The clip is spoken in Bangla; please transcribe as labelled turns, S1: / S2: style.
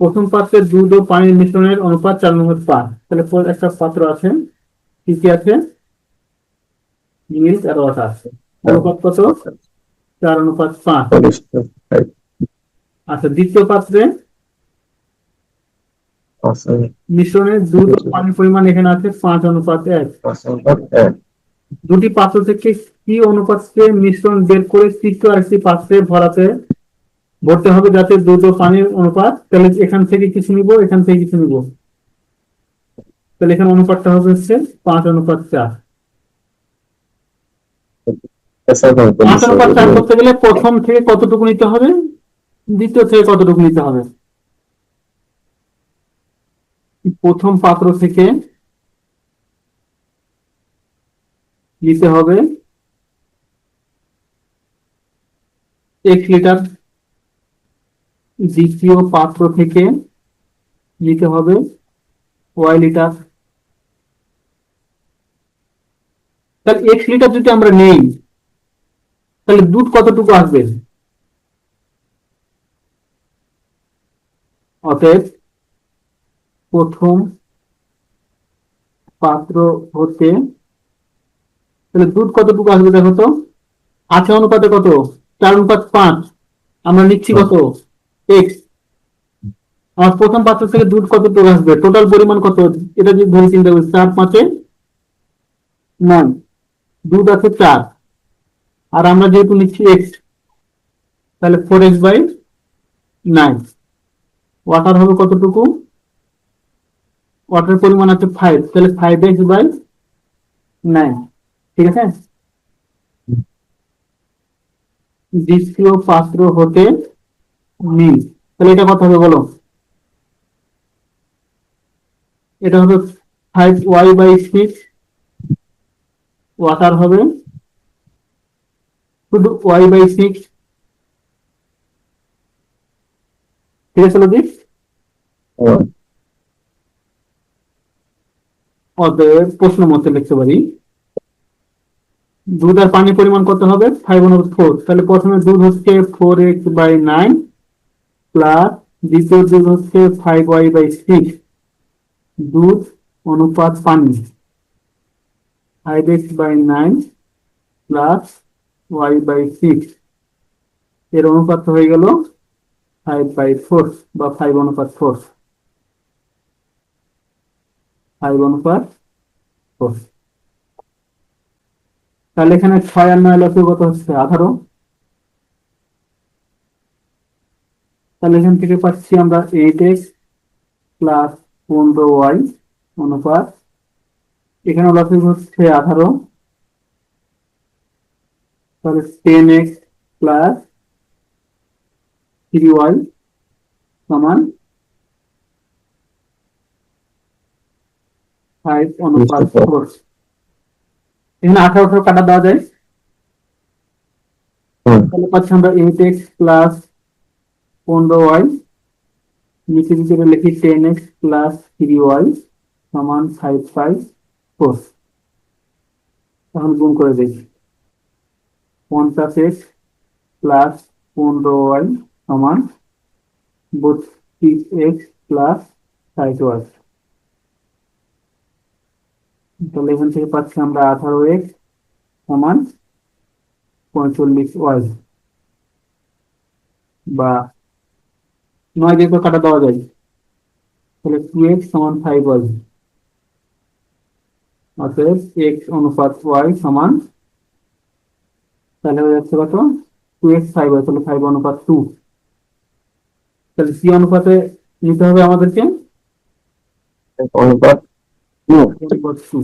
S1: প্রথম পাত্রে দুধ ও পানির মিশ্রণের অনুপাত চার নম্বর পাঁচ তাহলে একটা পাত্র আছে, কি কি আছে? মিল্ক আর ওয়াটার আছে। অনুপাত কত? চার অনুপাত পাঁচ। আচ্ছা দ্বিতীয় পাত্রে মিশ্রণের দুধ পানির পরিমাণ এখানে আছে পাঁচ অনুপাত এক। দুটি পাত্র থেকে কি অনুপাতকে মিশ্রণ বের করে তৃতীয় আরেকটি পাত্রে ভরাতে ভরতে হবে যাতে ও পানির অনুপাত, তাহলে এখান থেকে কিছু নিব, এখান থেকে কিছু নিব। তাহলে এখানে অনুপাতটা হবে হচ্ছে পাঁচ, অনুপাত চার। পাঁচ, অনুপাত চার করতে গেলে প্রথম থেকে কতটুকু নিতে হবে? দ্বিতীয় থেকে কতটুকু নিতে হবে? প্রথম পাত্র থেকে নিতে হবে এক লিটার দ্বিতীয় পাত্র থেকে নিতে হবে ওয়াই লিটার। তাহলে এক লিটার যদি আমরা নেই, তাহলে দুধ কতটুকু আসবে? অতএব প্রথম পাত্র হতে তাহলে দুধ কতটুকু আসবে দেখো তো? আছে অনুপাতে কত? চার অনুপাত পাঁচ। আমরা নিচ্ছি কত? এক্স আমার প্রথম পাত্র থেকে দুধ কতটুকু আসবে? টোটাল পরিমাণ কত? এটা যদি ধরে চিন্তা করি চার পাঁচে নয়। দুধ আছে চার। আর আমরা যেহেতু নিচ্ছি এক্স তাহলে four x by nine water হবে কতটুকু? ওয়াটার পরিমাণ আছে ফাইভ তাহলে ফাইভ এক্স বাই নাইন ঠিক আছে? দ্বিতীয় পাত্র হতে নিন তাহলে এটা কত হবে বলো? এটা হবে five y by six water হবে। শুধু ওয়াই বাই সিক্স ঠিক আছে লজিক অতএব প্রশ্ন মতে লিখতে পারি। দুধ আর পানির পরিমাণ কত হবে? ফাইভ অনুপাত ফোর তাহলে প্রথমে দুধ হচ্ছে four x by nine plus দুধ হচ্ছে ফাইভ ওয়াই বাই সিক্স দুধ অনুপাত পানি। Five x by nine plus y by six এর অনুপাত হয়ে গেল ফাইভ বাই ফোর বা ফাইভ অনুপাত ফোর ফাইভ অনুপাত ফোর তাহলে এখানে ছয় আর নয় লক্ষ্য কত হচ্ছে? আঠারো। তাহলে এখান থেকে পাচ্ছি আমরা এইট এক্স প্লাস পনেরো ওয়াই অনুপাত। এখানে লক্ষ্য হচ্ছে আঠারো। তাহলে ten x plus three y সমান ফাইভ অনুপাত ফোর এখানে আঠারো আঠারো কাটা দেওয়া যায়। তাহলে পাচ্ছি আমরা এইট এক্স প্লাস পনেরো ওয়াই নিচে নিচে লিখি ten x plus three y সমান ফাইভ ফাইভ ফোর এখন গুণ করে দেখি। পঞ্চাশ এক্স প্লাস পনেরো ওয়াই সমান বত্রিশ এক্স প্লাস ষাট ওয়াই তাহলে এখান থেকে পাচ্ছি আমরা আঠারো এক্স সমান পঁয়তাল্লিশ ওয়াই বা নয় দিয়ে কাটা দেওয়া যায়। তাহলে টু এক্স সমান ফাইভ ওয়াই অতএব এক্স অনুপাত ওয়াই সমান তাহলে হয়ে যাচ্ছে কত? টু এক্স ফাইভ ওয়াই তাহলে ফাইভ অনুপাত টু তাহলে সি অনুপাতে নিতে হবে আমাদেরকে?
S2: অনুপাত
S1: অনুপাত টু